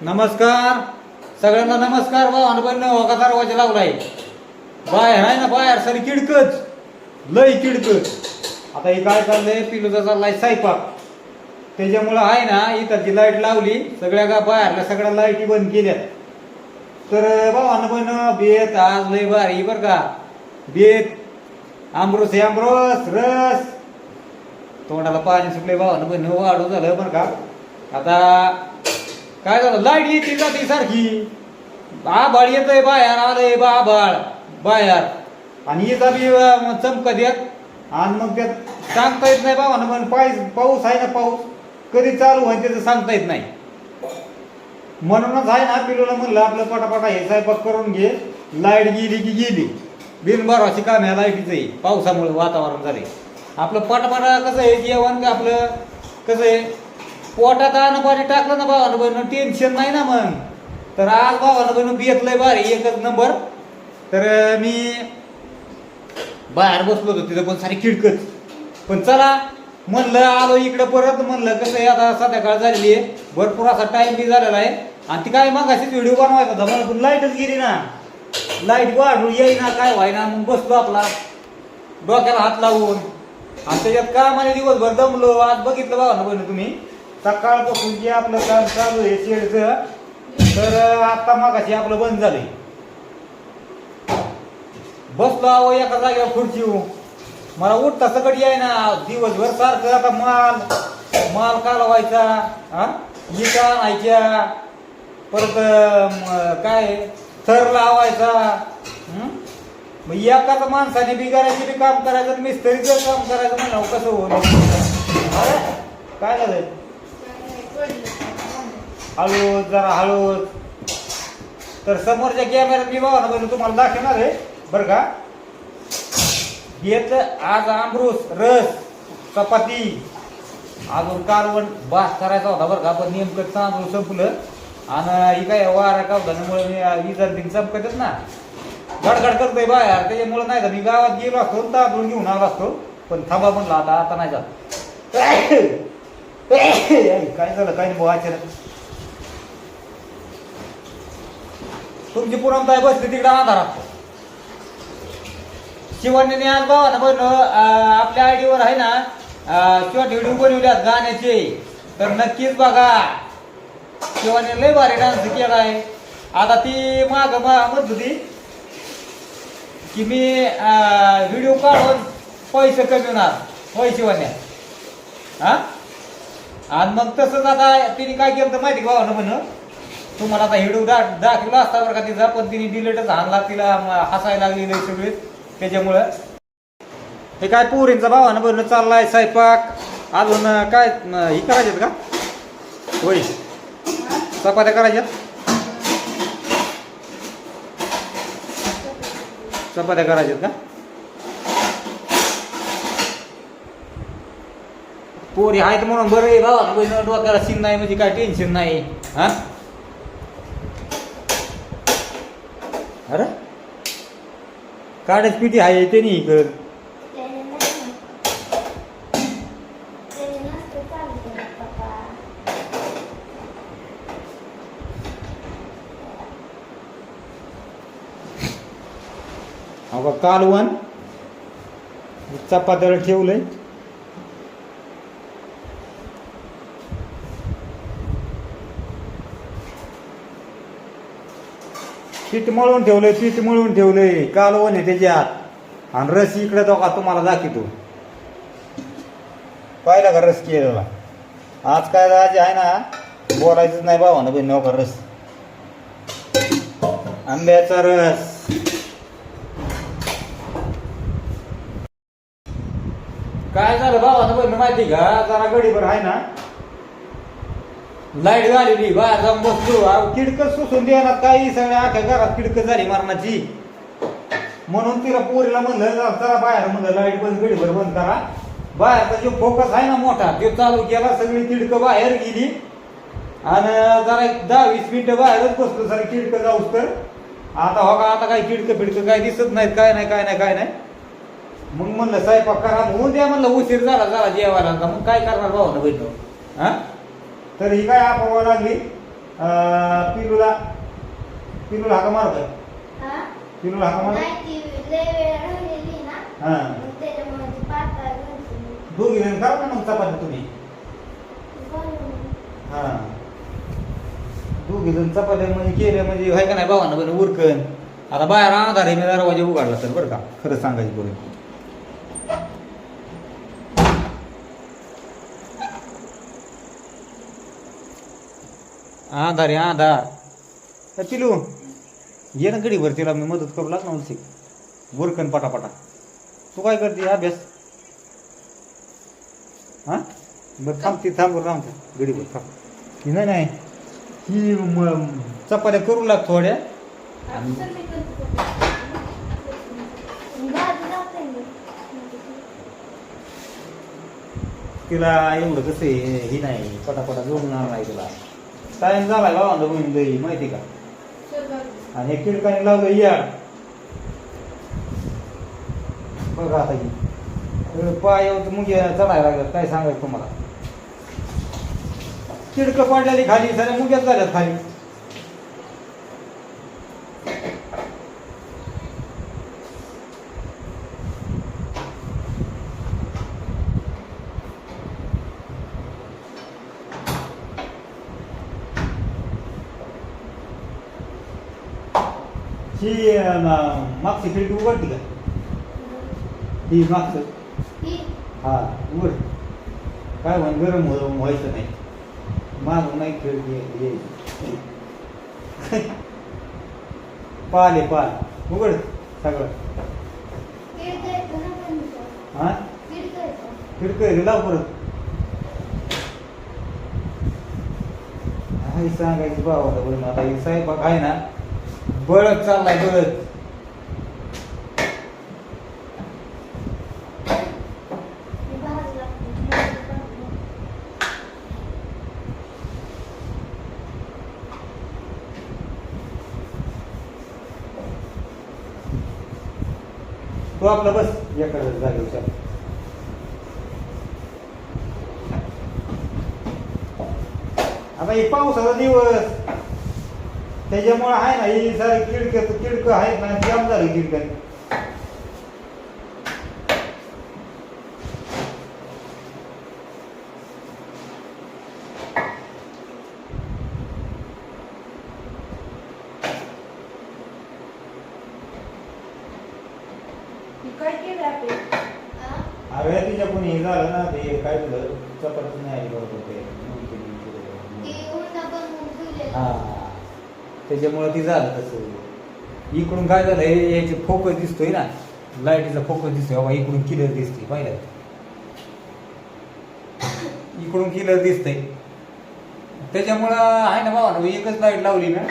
नमस्कार. सगळ्यांना नमस्कार. भाऊ अनुभव होका दरवाजा लावलाय बाहेर आहे ना बाहेर. सरी किडकच. लय किडकच. आता हे काय चाललंय? पिलूचा चाललाय सायपाक त्याच्यामुळं आहे ना इथं जी लाइट लावली सगळ्या का बाहेरला सगळ्या लाईटी बंद केल्या तर भाऊ अनुभव बेत आज लय भारी बरं का? बेत आमरस हे आमरस रस. तोंडाला पाणी सुटले भाऊ अनुभव वाढू झालं बरं का? आता काय झालं? लाइट येते जाते सारखी? आभाळ येतंय बाहेर आलंय बा आभाळ बाहेर. आणि येता बी अं, चमकत येत. आणि मग त्यात सांगता येत नाही बाबा ना पण पाऊस पाऊस आहे ना पाऊस. कधी चालू होईल त्याचं सांगता येत नाही. म्हणूनच आहे ना पिलूला म्हणलं आपलं पटापटा हे स्वयंपाक करून घे. लाइट गेली की गेली. बिनबाराची काम आहे लाईटीचं पावसामुळे वातावरण झाले आपलं पटापटा कसं आहे जेवण का आपलं? कसं आहे? पोटात अन्न पाणी टाकलं ना भावानं बहिणं टेन्शन नाही ना मग. तर आज भावानं बहिणं बेतलंय भारी एकच नंबर तर मी बाहेर बसलो होतो तिथं पण सारी खिडकच पण चला म्हणलं आलो इकडं परत म्हणलं कसं आहे आता संध्याकाळ झालेली आहे. भरपूर असा टाईम बी झालेला आहे. आणि ती काय मागाशीच व्हिडिओ बनवायचा होता मला पण लाईटच गेली ना. लाइट वाढून येईना काय व्हायना मग बसलो आपला. डोक्याला हात लावून. आणि त्याच्यात कामाने दिवसभर दमलो. आज बघितलं बाबा ना बहिणं तुम्ही. सकाळपासून जे आपलं काम चालू आहे शेडचं तर आता मागाशी आपलं बंद झालंय. बसलो आहो एका जागेवर खुर्चीवर मला उठता सकट याय ना दिवसभर सारखं आता माल माल कालवायचा हा? इटा आणायच्या. परत काय थर लावायचा. मग एकाच माणसाने बी करायचे बी काम करायचं मिस्त्रीचं काम करायचं म्हणा कसं होईल? काय झालं हळूच जरा हळूच. तर समोरच्या कॅमेऱ्यात मी बघा ना म्हणजे तुम्हाला दाखवणार आहे बरं का? घेत आज आमरूस रस चपाती. अजून कारवण बास करायचा होता बरं का पण नेमकं तांदूळ संपलं. आणि ही काय वारा मुळे मी इतर दिन चमकतच ना. गडगड करतोय बाहेर त्याच्यामुळे नाही तर मी गावात गेलो असतो तांदूळ घेऊन आलो असतो. पण थांबा म्हणला आता आता नाही जात. काय झालं? काय नाही भाऊ अचानक. तुमची पुरमताई बसली तिकडे आधारात. शिवानीने आज बाबा ना आपल्या आयडीवर आहे ना शॉर्ट व्हिडिओ बनवल्यात गाण्याचे. तर नक्कीच बघा. शिवानी लय भारी डान्स केलाय. आता ती माग म्हणत होती की मी व्हिडिओ काढून पैसे कमी होणार. होय शिवान्या हा? आणि मग तसंच आता तिने काय केलं तर माहिती भावानं म्हण तुम्हाला आता हिडू दा दाखवला असता बरं का तिचा पण तिने डिलेटच हाणला तिला हसायला लागली नाही सगळे त्याच्यामुळं. हे काय पोरींचा भावानं बनणं चाललाय स्वयंपाक? अजून काय हे ही करायच्यात का? होय. चपात्या करायच्यात? चपात्या करायच्यात का? पोरी आहेत म्हणून बरं आहे भावा. बहिण डोक्याला सीन नाही म्हणजे काय टेन्शन नाही. हा? अरे? काढच पिटी आहे ते नाही कर अगं कालवण. चपात्याला ठेवलंय. पीठ मळून ठेवलंय पीठ मळून ठेवलंय. कालवण आहे त्याच्यात. आणि रस इकडे तो का तुम्हाला दाखवतो. पाहिला का रस केलेला आज काय आज आहे ना बोलायचंच नाही भावानं बहिण का रस. आंब्याचा रस. काय झालं भावानं बहिण माहिती का? जरा गडीभर आहे ना. लाइट झालेली बाहेर जाऊन बसलो. अहो, किडकं सुसून द्यायला काही सगळ्या आख्या घरात किडकं झाली मरणाची. म्हणून तिला पोरीला म्हणलं जा जरा बाहेर म्हणलं लाइट बंद गडीभर बंद करा. बाहेरचा जो फोकस आहे ना मोठा तो चालू केला सगळी किडकं बाहेर गेली. आणि जरा एक दहा वीस मिनिटं बाहेरच बसलो सर किडकं जाऊस तर. आता हो का आता काही किडकं फिडकं काय दिसत नाहीत काय नाही काय नाही काय नाही. मग म्हणलं स्वयंपाक करा होऊन द्या म्हणलं उशीर झाला झाला जेवायला. मग काय करणार भाऊ ना बहिण हा? तर ही काय आपोवा लागली? पिलूला. पिलूला हाका मारतोय हा? पिलूला हाका मार हा. दोघी जण करा मग चपाती तुम्ही. हा. दोघी जण चपात्या म्हणजे केल्या म्हणजे व्हाय का नाही भावांना बरं उरकन. आता बाहेर अंधार आहे मी दरवाजा उघडला तर बरं का. खरं सांगायचं बरं अंधार आहे अंधार ए, पिलू ये ना गडीवर तिला मी मदत करू लागणार उलशी उरकन पटापटा. तू काय करते? अभ्यास. हा? बरं थांब ती थांब राहून गडीवर थांब. ही नाही नाही. ही चपात्या करू लाग थोड्या. तिला एवढं कसं आहे ही नाही पटापटा जोडणार नाही तुला. टाइम झाला गावांना बहीण दही माहिती का. आणि एक किडकाने लावलं या बघा आता ही अं, पायावर मुगे चढायला लागलं काय सांगायचं तुम्हाला किडकं पडलेली खाली सगळ्या मुग्याच झाल्यात खाली ही मागची खिडकी उघडती का ही मागचं ही उघड काय म्हण गरम व्हायचं नाही मागून नाही खिडकी यायची पाल पाल उघड सगळं. हा. खिडकी लाव परत हा, ही सांगायची बाबा आता ही स्वयंपाक आहे ना बळत चाललाय बळत. तो आपला बस एखाद्या जागे विचार आता हे पावसाचा दिवस. त्याच्यामुळे आहे ना ही सारी किडक किडक आहेत ना जाम झाली किडक ही काय कीड आहे? हा? अरे तिच्या कोणी हे झालं ना ते काय झालं चपात नाही आली बरोबर ते ती उंडा बनवून ठेवलेली. हा त्याच्यामुळं ती झालं तसं. इकडून काय झालं हे याचे फोकस दिसतोय ना. लाईटीचा फोकस दिसतोय. बाबा इकडून किलर दिसते पाहिलं? इकडून किलर दिसतंय. त्याच्यामुळं आहे ना बाबा एकच लाइट लावली ना.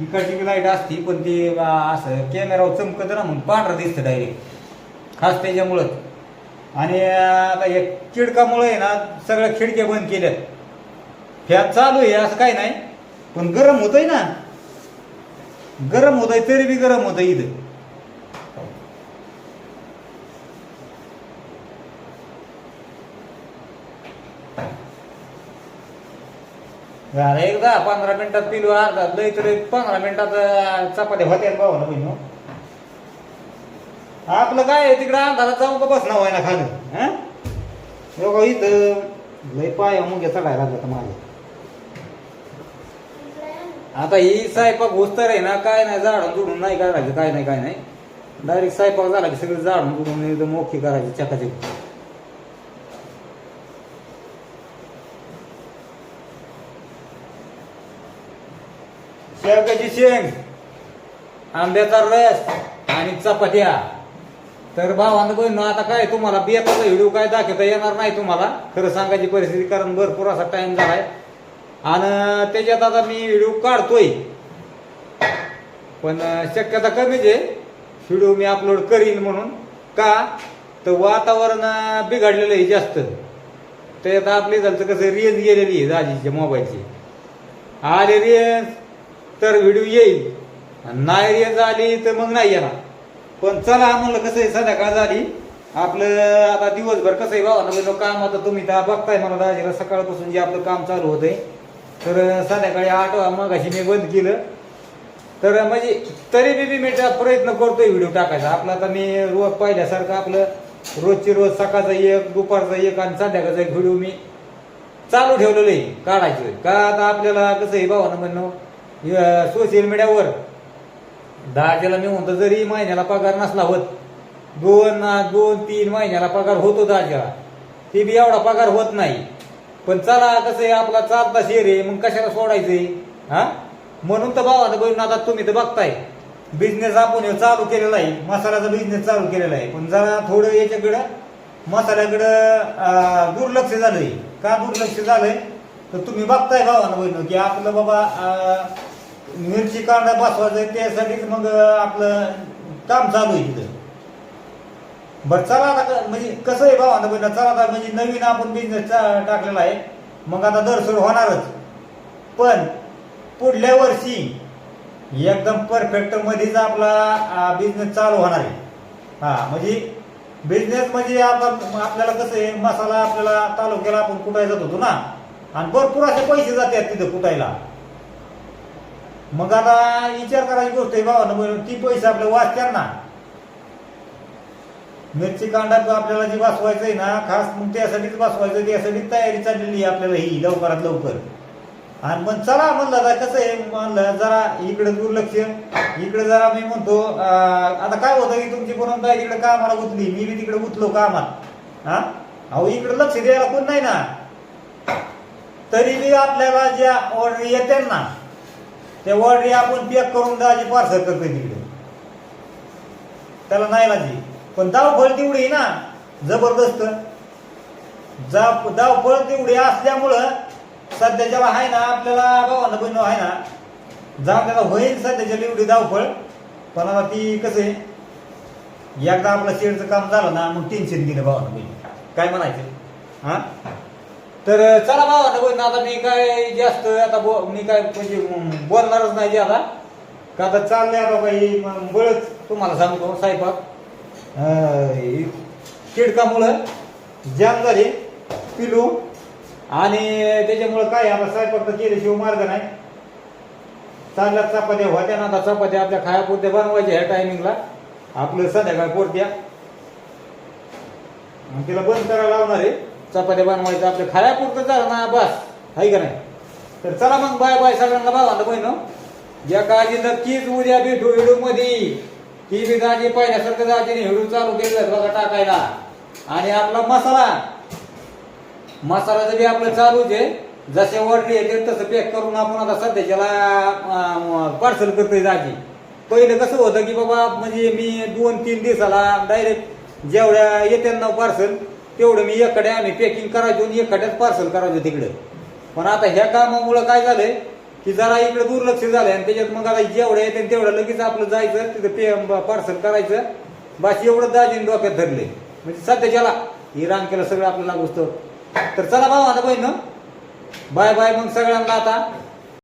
इकडची बी लाइट असती पण ते बा असं कॅमेरावर चमकत ना म्हणून पांढरा दिसतं डायरेक्ट खास त्याच्यामुळंच. आणि आता या खिडकामुळं आहे ना सगळ्या खिडक्या बंद केल्यात. फॅन चालू आहे असं काही नाही. पण गरम होतंय ना. गरम होत आहे तरी बी गरम होत इथं. झालं एकदा पंधरा मिनिटात पिलो अर्धा लई तरी पंधरा मिनिटात अं, चपात्या होत्या भाऊ ना बहिण. आपलं काय आहे तिकडं अंधारात जाऊन का बसणं व्हाय ना खाली हा? इथं लय पाय मुंग्या चढायला लागलं माझ्या आता ही स्वयंपाक होस्तर आहे ना काय नाही झाडून जुडून नाही करायचं काय नाही काय नाही. डायरेक्ट स्वयंपाक झाला की सगळं झाडून जुडून एकदम मोठी करायची चकाचक. शेवग्याची शेंग आंब्याचा रस आणि चपात्या. तर भावानं बहिणं आता काय तुम्हाला बियाचा व्हिडिओ काय दाखवता येणार नाही तुम्हाला. खरं सांगायची परिस्थिती कारण भरपूर असा टाइम झालाय. आणि त्याच्यात आता मी व्हिडिओ काढतोय. पण शक्यता कमीच आहे. व्हिडिओ मी अपलोड करीन म्हणून. का? तर वातावरण बिघडलेलं आहे जास्त. त्याच्यात आपली झालं कसं रेंज गेलेली आहे दाजीच्या मोबाईलची आले रेंज तर व्हिडिओ येईल. आणि नाही रेंज आली तर मग नाही येणार. पण चला म्हणलं कसं आहे संध्याकाळ झाली. आपलं आता दिवसभर कसं आहे बाबा काम आता तुम्ही तर बघताय मला दाजीला सकाळपासून जे आपलं काम चालू होतंय तर संध्याकाळी आठ मगाशी मी बंद केलं. तर म्हणजे तरी बी मी त्या प्रयत्न करतोय व्हिडिओ टाकायचा. आपला आता मी रोज पाहिल्यासारखं आपलं रोजची रोज सकाळचा एक दुपारचा एक आणि संध्याकाळचा एक व्हिडिओ मी चालू ठेवलेलं आहे काढायचं का आता आपल्याला कसं आहे भावानं म्हणणं सोशल मीडियावर दहाच्याला मी म्हणतो जरी महिन्याला पगार नसला होत दोन दोन तीन महिन्याला पगार होतो दहाच्याला ते बी एवढा पगार होत नाही. पण चला कसं आहे आपला चालता शेर आहे मग कशाला सोडायचंय हा? म्हणून तर भावानं बघून आता तुम्ही तर बघताय. बिझनेस आपण चालू केलेला आहे. मसाल्याचा बिझनेस चालू केलेला आहे. पण जरा थोडं याच्याकडं मसाल्याकडं दुर्लक्ष झालंय. का दुर्लक्ष झालंय? तर तुम्ही बघताय भावानं बहिण की आपलं बाबा मिरची कांदा बसवायचं त्यासाठीच मग आपलं काम चालू आहे तिथं. बरं चला आता क- म्हणजे कसं आहे भावानं बहिण चला आता म्हणजे नवीन आपण बिझनेस टाकलेला आहे. मग आता दर सुरू होणारच. पण पुढल्या वर्षी एकदम परफेक्ट मध्येच आपला बिझनेस चालू होणार आहे. हा म्हणजे बिझनेस म्हणजे आता आपल्याला कसं आहे मसाला आपल्याला तालुक्याला आपण कुटायला जात होतो ना. आणि भरपूर असे पैसे जातात तिथं कुटायला. मग आता विचार करायची गोष्ट आहे भावानं ती पैसे आपले वाचतात ना. मिरची कांडा जो आपल्याला जी वाचवायचं आहे ना खास मग त्यासाठीच वाचवायचं त्यासाठी तयारी चाललेली आहे आपल्याला ही लवकरात लवकर. आणि मग चला म्हणलं आता कसं आहे म्हणलं जरा इकडे दुर्लक्ष इकडे जरा मी म्हणतो आता काय होतं की तुमची कोण ताई तिकडे कामाला गुतली मी बी तिकडे गुतलो कामात. हा? अहो इकडे लक्ष द्यायला कोण नाही ना. तरी बी आपल्याला ज्या ऑर्डर येते ना त्या ऑर्डरी आपण पॅक करून द्यायची पार्सल करतो तिकडे. त्याला नाही लाजी पण धावफळ तेवढी ना जबरदस्त. धावफळ तेवढी असल्यामुळं सध्याच्याला आहे ना आपल्याला भावानं बहिण आहे ना जा आपल्याला होईल सध्याच्या एवढी धावफळ पण आता ती कसं आहे एकदा आपलं शेडचं काम झालं ना मग टेन्शन दिलं भावानं बहिणी. काय म्हणायचं? हा? तर चला भावानं बहिण आता मी काय जास्त आता बो मी काय म्हणजे बोलणारच नाही आता. का आता चाललंय बाबा काही बळच तुम्हाला सांगतो साहेबाग किडकामुळं जाम झाले पिलू आणि त्याच्यामुळं काय आता स्वयंपाक तर केल्याशिवाय मार्ग नाही. चांगल्या चपात्या होत्या ना आता चपात्या आपल्या खायापुरत्या बनवायच्या ह्या टायमिंगला आपलं संध्याकाळ पोरत्या. तिला बंद करायला लावणार आहे. चपात्या बनवायचं आपल्या खायापुरतं झालं ना बस. आहे का नाही? तर चला मग बाय बाय सगळ्यांना भावांना बहिण या काळजी नक्कीच उद्या भेटू व्हिडिओमध्ये ती बी दाजी पहिल्यासारखं दाजीने व्हिडिओ चालू केलेला बघा टाकायला. आणि आपला मसाला. मसाला बी आपलं चालूच आहे. जसे ऑर्डर येते तसं पॅक करून आपण आता सध्याच्याला पार्सल करतोय दाजी. पहिलं कसं होतं की बाबा म्हणजे मी दोन तीन दिवसाला डायरेक्ट जेवढ्या येते ना पार्सल तेवढं मी एकडे आम्ही पॅकिंग करायचो आणि एखाद्याच पार्सल करायचो तिकडे. पण आता ह्या कामामुळं काय झालंय की जरा इकडे दुर्लक्ष झालंय आणि त्याच्यात मग आता जेवढं येते तेवढं लगेच आपलं जायचं तिथं पे पार्सल करायचं. बाकी एवढं दाजीने डोक्यात धरले म्हणजे सध्याच्याला ही रांग केलं सगळं आपल्याला लागू तर चला भाऊ आता बहिण. बाय बाय मग सगळ्यांना आता.